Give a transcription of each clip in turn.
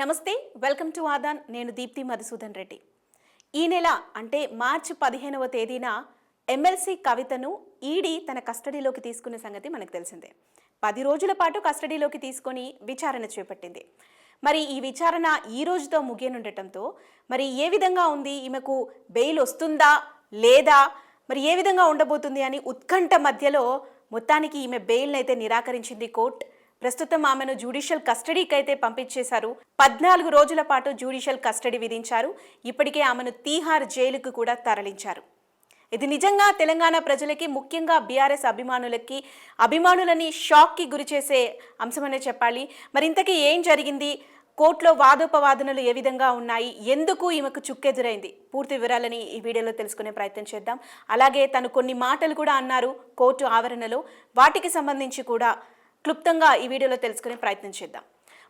నమస్తే welcome to Aadan. నేను దీప్తి మధుసూదన్ రెడ్డి. ఈ నెల అంటే మార్చి పదిహేనవ తేదీన ఎమ్మెల్సీ కవితను ఈడీ తన కస్టడీలోకి తీసుకున్న సంగతి మనకు తెలిసిందే. పది రోజుల పాటు కస్టడీలోకి తీసుకొని విచారణ చేపట్టింది. మరి ఈ విచారణ ఈ రోజుతో ముగియనుండటంతో మరి ఏ విధంగా ఉంది? ఈమెకు బెయిల్ వస్తుందా? లేదా? మరి ఏ విధంగా ఉండబోతుంది అని ఉత్కంఠ మధ్యలో మొత్తానికి ఈమె బెయిల్ని అయితే నిరాకరించింది కోర్టు. ప్రస్తుతం ఆమెను జ్యుడిషియల్ కస్టడీకి అయితే పంపించేశారు. పద్నాలుగు రోజుల పాటు జ్యుడిషియల్ కస్టడీ విధించారు. ఇప్పటికే ఆమెను తీహార్ జైలుకు కూడా తరలించారు. ఇది నిజంగా తెలంగాణ ప్రజలకి ముఖ్యంగా బీఆర్ఎస్ అభిమానులకి అభిమానులని షాక్కి గురి చేసే అంశమనే చెప్పాలి. మరి ఇంతకీ ఏం జరిగింది? కోర్టులో వాదోపవాదనలు ఏ విధంగా ఉన్నాయి? ఎందుకు ఈమెకు చుక్కెదురైంది? పూర్తి వివరాలని ఈ వీడియోలో తెలుసుకునే ప్రయత్నం చేద్దాం. అలాగే తను కొన్ని మాటలు కూడా అన్నారు కోర్టు ఆవరణలో. వాటికి సంబంధించి కూడా క్లుప్తంగా ఈ వీడియోలో తెలుసుకునే ప్రయత్నం చేద్దాం.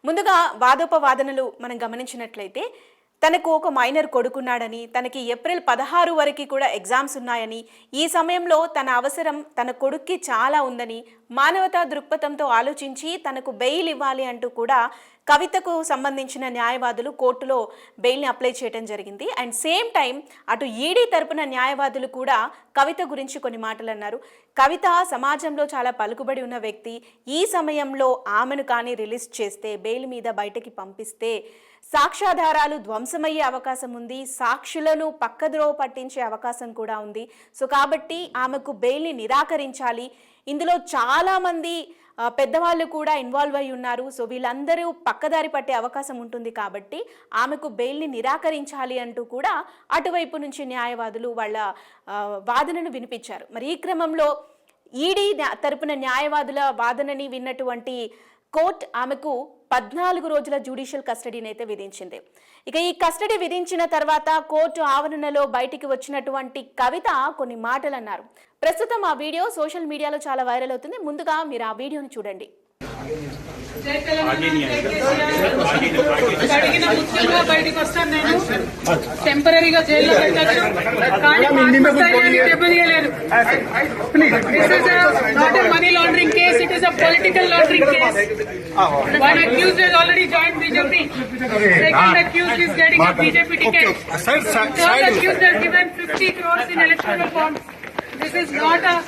ముందుగా వాదోపవాదనలు మనం గమనించినట్లయితే తనకు ఒక మైనర్ కొడుకున్నాడని తనకి ఏప్రిల్ పదహారు వరకు కూడా ఎగ్జామ్స్ ఉన్నాయని ఈ సమయంలో తన అవసరం తన కొడుక్కి చాలా ఉందని మానవతా దృక్పథంతో ఆలోచించి తనకు బెయిల్ ఇవ్వాలి అంటూ కూడా కవితకు సంబంధించిన న్యాయవాదులు కోర్టులో బెయిల్ని అప్లై చేయడం జరిగింది. అండ్ సేమ్ టైం అటు ఈడీ తరపున న్యాయవాదులు కూడా కవిత గురించి కొన్ని మాటలు అన్నారు. కవిత సమాజంలో చాలా పలుకుబడి ఉన్న వ్యక్తి. ఈ సమయంలో ఆమెను కానీ రిలీజ్ చేస్తే బెయిల్ మీద బయటకి పంపిస్తే సాక్ష్యాధారాలు ధ్వంసమయ్యే అవకాశం ఉంది. సాక్షులను పక్కద్రోవ పట్టించే అవకాశం కూడా ఉంది. సో కాబట్టి ఆమెకు బెయిల్ని నిరాకరించాలి. ఇందులో చాలామంది పెద్దవాళ్ళు కూడా ఇన్వాల్వ్ అయి ఉన్నారు. సో వీళ్ళందరూ పక్కదారి పట్టే అవకాశం ఉంటుంది కాబట్టి ఆమెకు బెయిల్ని నిరాకరించాలి అంటూ కూడా అటువైపు నుంచి న్యాయవాదులు వాళ్ళ వాదనను వినిపించారు. మరి ఈ క్రమంలో ఈడీ తరపున న్యాయవాదుల వాదనని విన్నటువంటి కోర్ట్ ఆమెకు పద్నాలుగు రోజుల జ్యుడిషియల్ కస్టడీని అయితే విధించింది. ఇక ఈ కస్టడీ విధించిన తర్వాత కోర్టు ఆవరణలో బయటికి వచ్చినటువంటి కవిత కొన్ని మాటలు అన్నారు ప్రస్తుతం ఆ వీడియో సోషల్ మీడియాలో చాలా వైరల్ అవుతుంది. ముందుగా మీరు ఆ వీడియోని చూడండి. అడిగిన ముఖ్యంగా బయటికి వస్తాను నేను టెంపరీగా జైల్లో పెట్టచ్చు కానీ money laundering case it is a political laundering case one accused has already joined BJP. Second accused is getting a BJP ticket. Third accused has given 50 crores in electoral bonds. This is not a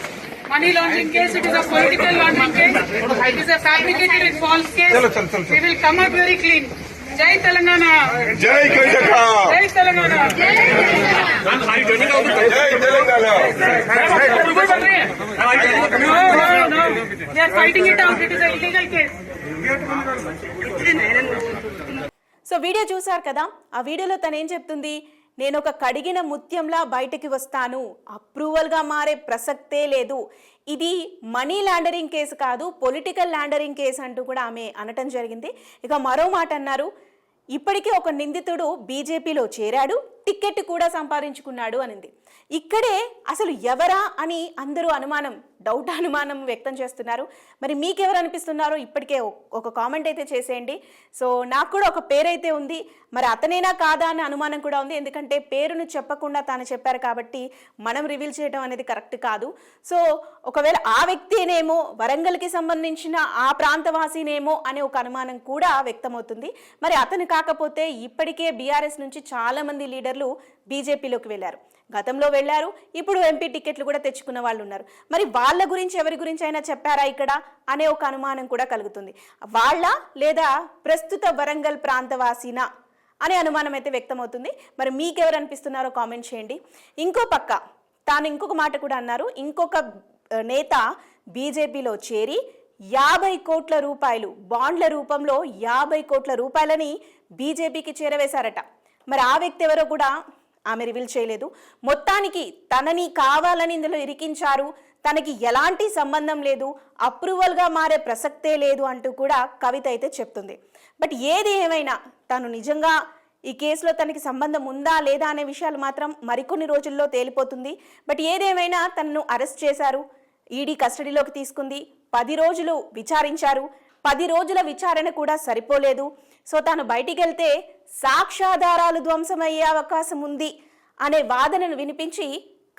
money laundering case, it is a political laundering case. It is a fabricated and false case. We will come out very clean. Jai Telangana! జై కవితక్క Jai Telangana! జై Telangana No, no, no. They are fighting it out. It is an illegal case. So video చూసారు కదా ఆ వీడియోలో తను ఏం చెప్తుంది నేను ఒక కడిగిన ముత్యంలా బయటికి వస్తాను. అప్రూవల్గా మారే ప్రసక్తే లేదు. ఇది మనీ లాండరింగ్ కేసు కాదు పొలిటికల్ లాండరింగ్ కేసు అంటూ కూడా ఆమె అనటం జరిగింది. ఇక మరో మాట అన్నారు. ఇప్పటికే ఒక నిందితుడు బీజేపీలో చేరాడు టిక్కెట్ కూడా సంపాదించుకున్నాడు అనింది. ఇక్కడే అసలు ఎవరా అని అందరూ అనుమానం డౌట్ అనుమానం వ్యక్తం చేస్తున్నారు. మరి మీకెవరు అనిపిస్తున్నారో ఇప్పటికే ఒ- ఒక కామెంట్ అయితే చేసేయండి. సో నాకు కూడా ఒక పేరైతే ఉంది. మరి అతనేనా కాదా అనే అనుమానం కూడా ఉంది. ఎందుకంటే పేరును చెప్పకుండా తాను చెప్పారు కాబట్టి మనం రివీల్ చేయడం అనేది కరెక్ట్ కాదు. సో ఒకవేళ ఆ వ్యక్తినేమో వరంగల్కి సంబంధించిన ఆ ప్రాంతవాసినేమో అనే ఒక అనుమానం కూడా వ్యక్తమవుతుంది. మరి అతను కాకపోతే ఇప్పటికే బీఆర్ఎస్ నుంచి చాలా మంది లీడర్లు బీజేపీలోకి వెళ్ళారు. గతంలో వెళ్ళారు. ఇప్పుడు ఎంపీ టికెట్లు కూడా తెచ్చుకున్న వాళ్ళు ఉన్నారు మరి వాళ్ళ వాళ్ళ గురించి ఎవరి గురించి అయినా చెప్పారా ఇక్కడ అనే ఒక అనుమానం కూడా కలుగుతుంది. వాళ్ళ లేదా ప్రస్తుత వరంగల్ ప్రాంతవాసినా అనే అనుమానం అయితే వ్యక్తమవుతుంది. మరి మీకెవరు అనిపిస్తున్నారో కామెంట్ చేయండి. ఇంకో పక్క తాను ఇంకొక మాట కూడా అన్నారు. ఇంకొక నేత బీజేపీలో చేరి యాభై కోట్ల రూపాయలు బాండ్ల రూపంలో యాభై కోట్ల రూపాయలని బీజేపీకి చేరవేశారట. మరి ఆ వ్యక్తి ఎవరో కూడా ఆమె రివీల్ చేయలేదు. మొత్తానికి తనని కావాలని ఇందులో ఇరికించారు తనకి ఎలాంటి సంబంధం లేదు అప్రూవల్గా మారే ప్రసక్తే లేదు అంటూ కూడా కవిత అయితే చెప్తుంది. బట్ ఏది ఏమైనా తను నిజంగా ఈ కేసులో తనకి సంబంధం ఉందా లేదా అనే విషయాలు మాత్రం మరికొన్ని రోజుల్లో తేలిపోతుంది. బట్ ఏదేమైనా తనను అరెస్ట్ చేశారు ఈడీ కస్టడీలోకి తీసుకుంది పది రోజులు విచారించారు పది రోజుల విచారణ కూడా సరిపోలేదు. సో తాను బయటికి వెళ్తే సాక్ష్యాధారాలు ధ్వంసమయ్యే అవకాశం ఉంది అనే వాదనను వినిపించి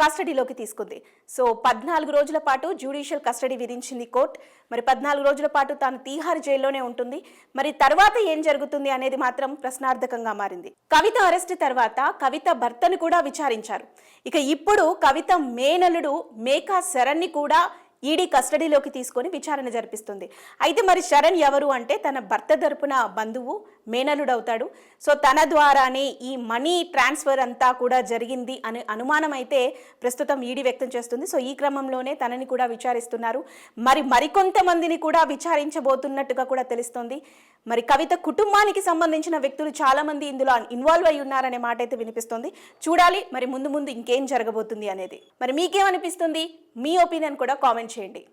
కస్టడీలోకి తీసుకుంది. సో పద్నాలుగు రోజుల పాటు జ్యుడిషియల్ కస్టడీ విధించింది కోర్టు. మరి పద్నాలుగు రోజుల పాటు తాను తీహార్ జైల్లోనే ఉంటుంది. మరి తర్వాత ఏం జరుగుతుంది అనేది మాత్రం ప్రశ్నార్థకంగా మారింది. కవిత అరెస్ట్ తర్వాత కవిత భర్తను కూడా విచారించారు. ఇక ఇప్పుడు కవిత మేనలుడు మేకా శరణ్ని కూడా ఈడీ కస్టడీలోకి తీసుకొని విచారణ జరిపిస్తుంది. అయితే మరి శరణ్ ఎవరు అంటే తన భర్త తరపున బంధువు మేనలుడవుతాడు సో తన ద్వారానే ఈ మనీ ట్రాన్స్ఫర్ అంతా కూడా జరిగింది అనే అనుమానం అయితే ప్రస్తుతం ఈడీ వ్యక్తం చేస్తుంది. సో ఈ క్రమంలోనే తనని కూడా విచారిస్తున్నారు. మరి మరికొంతమందిని కూడా విచారించబోతున్నట్టుగా కూడా తెలుస్తోంది. మరి కవిత కుటుంబానికి సంబంధించిన వ్యక్తులు చాలామంది ఇందులో ఇన్వాల్వ్ అయి ఉన్నారనే మాట అయితే వినిపిస్తుంది. చూడాలి మరి ముందు ముందు ఇంకేం జరగబోతుంది అనేది. మరి మీకేమనిపిస్తుంది? మీ ఒపీనియన్ కూడా కామెంట్ చేయండి.